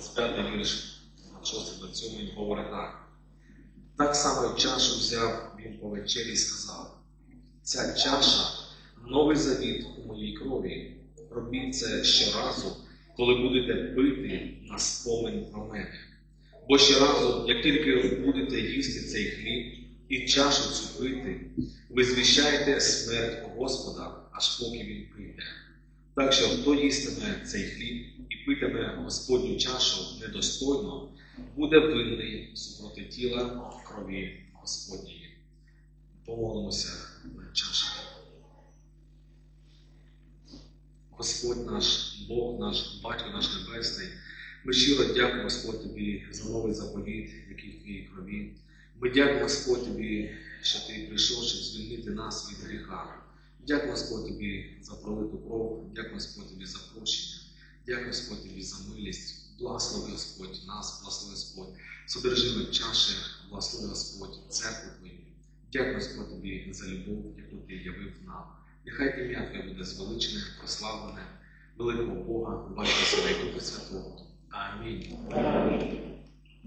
25 вірш 6 до 7 він говорить так. Так само чашу взяв він по вечері і сказав: Ця чаша новий завіт у моїй крові. Робіть це щоразу, коли будете пити на спомин про мене. Бо щоразу, як тільки будете їсти цей хліб і чашу цю пити, ви звіщаєте смерть Господа, аж поки він прийде. Так що хто їстиме цей хліб і питиме Господню чашу недостойно, буде винний супроти тіла крові Господньої. Помолимося на чашу. Господь наш, Бог наш, Батько наш Небесний, ми щиро дякуємо, Господь Тобі за новий заповіт, який в Твоїй крові. Ми дякуємо, Господь Тобі, що Ти прийшов, щоб звільнити нас від гріха. Дякую, Господь Тобі за пролиту кров, дякую, Господь Тобі за прощення, дякую, Господь Тобі за милість. Благослови Господь нас, благослови Господь, содержими чаші, благослови Господь, церкву Твою. Дякую, Господь Тобі за любов, яку Ти явив нам. Нехай ім'я Твоє буде звеличене, прославлене, великого Бога, Батька Духа Святого. Амінь.